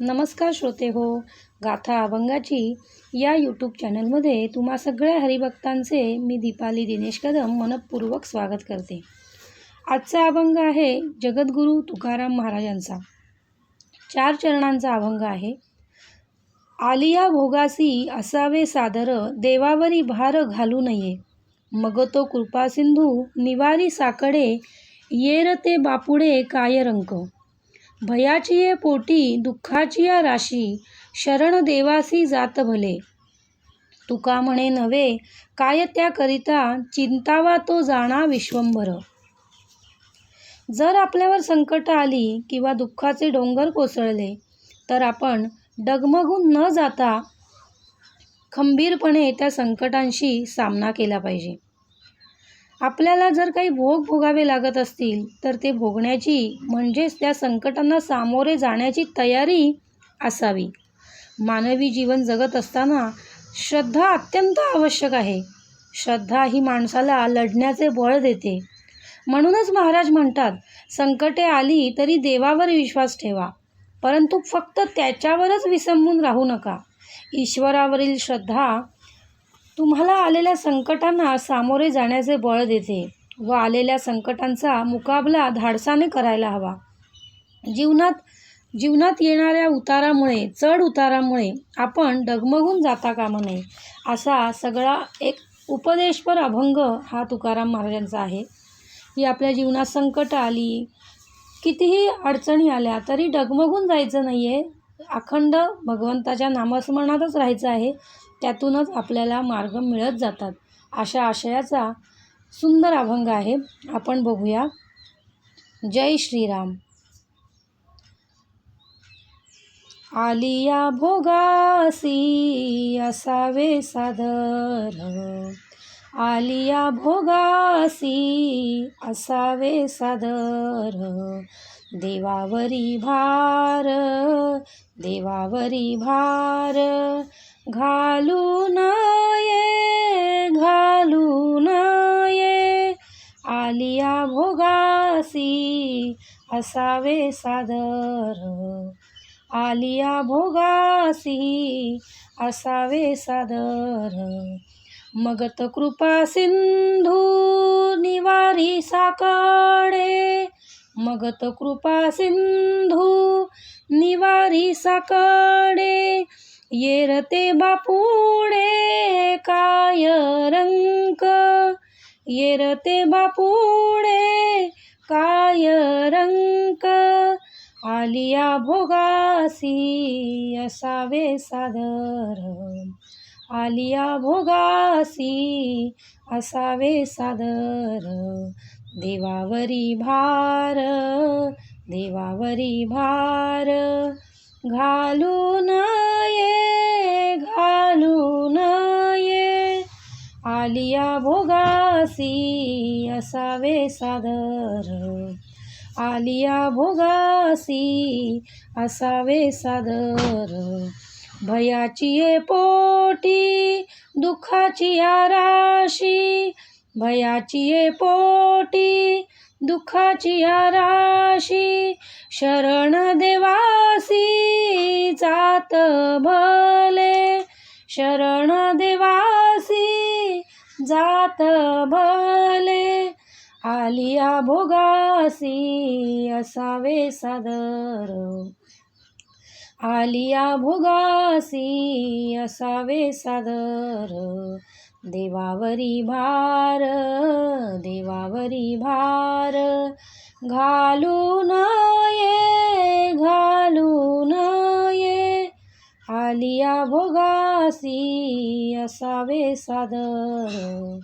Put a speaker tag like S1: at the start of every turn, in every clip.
S1: नमस्कार श्रोते हो गाथा अभंगाची या यूट्यूब चॅनलमध्ये तुम्हा सगळ्या हरिभक्तांचे मी दीपाली दिनेश कदम मनपूर्वक स्वागत करते. आजचा अभंग आहे जगद्गुरू तुकाराम महाराजांचा. चार चरणांचा अभंग आहे. आलिया भोगासी असावे सादर देवावरी भार घालू नये. मग तो कृपासिंधू निवारी साकडे येर ते बापुडे काय रंक? भयाची ये पोटी दुःखाची या राशी शरण देवासी जात भले. तुका म्हणे नव्हे काय त्याकरिता चिंतावा तो जाणा विश्वंभर. जर आपल्यावर संकट आली किंवा दुःखाचे डोंगर कोसळले तर आपण डगमगून न जाता खंबीरपणे त्या संकटांशी सामना केला पाहिजे. आपल्याला जर काही भोग भोगावे लागत असतील तर ते भोगण्याची म्हणजेच त्या संकटांना सामोरे जाण्याची तयारी असावी. मानवी जीवन जगत असताना श्रद्धा अत्यंत आवश्यक आहे. श्रद्धा ही माणसाला लढण्याचे बळ देते. म्हणूनच महाराज म्हणतात संकटे आली तरी देवावर विश्वास ठेवा परंतु फक्त त्याच्यावरच विसंबून राहू नका. ईश्वरावरील श्रद्धा तुम्हाला आलेल्या संकटांना सामोरे जाण्याचे बळ देते व आलेल्या संकटांचा मुकाबला धाडसाने करायला हवा. जीवनात जीवनात येणाऱ्या उतारामुळे चढ उतारामुळे आपण डगमगून जाता कामा नये असा सगळा एक उपदेशपर अभंग हा तुकाराम महाराजांचा आहे. की आपल्या जीवनात संकट आली कितीही अडचणी आल्या तरी डगमगून जायचं नाही आहे अखंड भगवंताच्या नामस्मरणातच राहायचं आहे. त्यातूनच आपल्याला मार्ग मिळत जातात. अशा आशयाचा सुंदर अभंग आहे. आपण बघूया. जय श्रीराम. आलिया भोगासी असावे सादर आलिया भोगासी असावे सादर देवावरी भार देवावरी भार घालू ये घालू ये. आलिया भोगासी असावे सादर. आलिया भोगासी असावे सादर. मगत कृपा सिंधू निवारी साकडे. मगत कृपा सिंधू निवारी साकडे. येरते बापुडे काय रंक? येरते बापुडे काय रंक? आलिया भोगासी असावे सादर. आलिया भोगासी असावे सादर. देवावरी भार देवावरी भार घालून आलिया भोगासी असावे सादर. आलिया भोगासी असावे सादर. भयाची ये पोटी दुःखाची या राशी भयाची ये पोटी दुःखाची या राशी शरण देवासी जात भले. शरण देवासी जात भले. आलिया भोगासी असावे सादर. आलिया भोगासी असावे सादर. देवावरी भार देवावरी भार. घालू नये घालू नये आलिया भोगासी असावे सादर.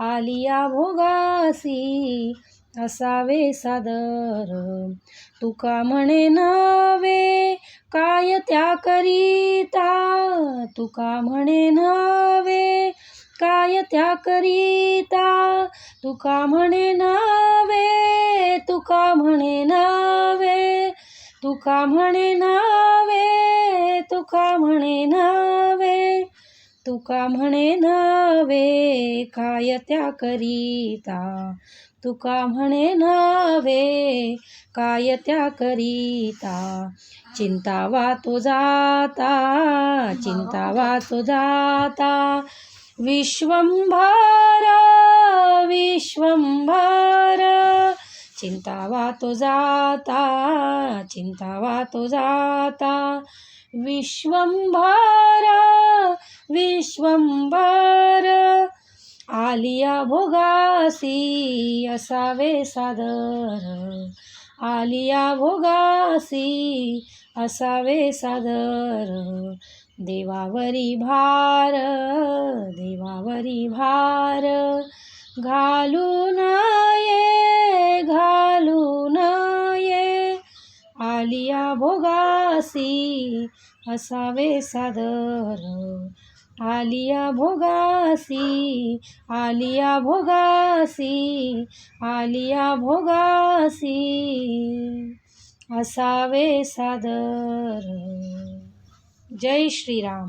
S1: आलिया भोगासी असावे सादर. तुका म्हणे नवे काय त्या करीता? तुका म्हणे नवे काय त्या करीता? तुका म्हणे नवे तुका म्हणे नवे तुका म्हणे नवे तुका म्हणे नवे तुका म्हणे नवे काय त्या करीता? तुका म्हणे नवे काय त्या करीता? चिंतावा तो जाता चिंतावा तो जाता. विश्वंभार विश्वंभार चिंतावा तो जाता चिंतावा तो जाता. विश्वंभर विश्वंभर. आलिया भोगासी असावे सादर. आलिया भोगासी असावे सादर. देवावरी भार देवावरी भार. घालून या भोगासी असावे सादर. आलिया भोगासी आलिया भोगासी आलिया भोगासी असावे सादर. जय श्रीराम.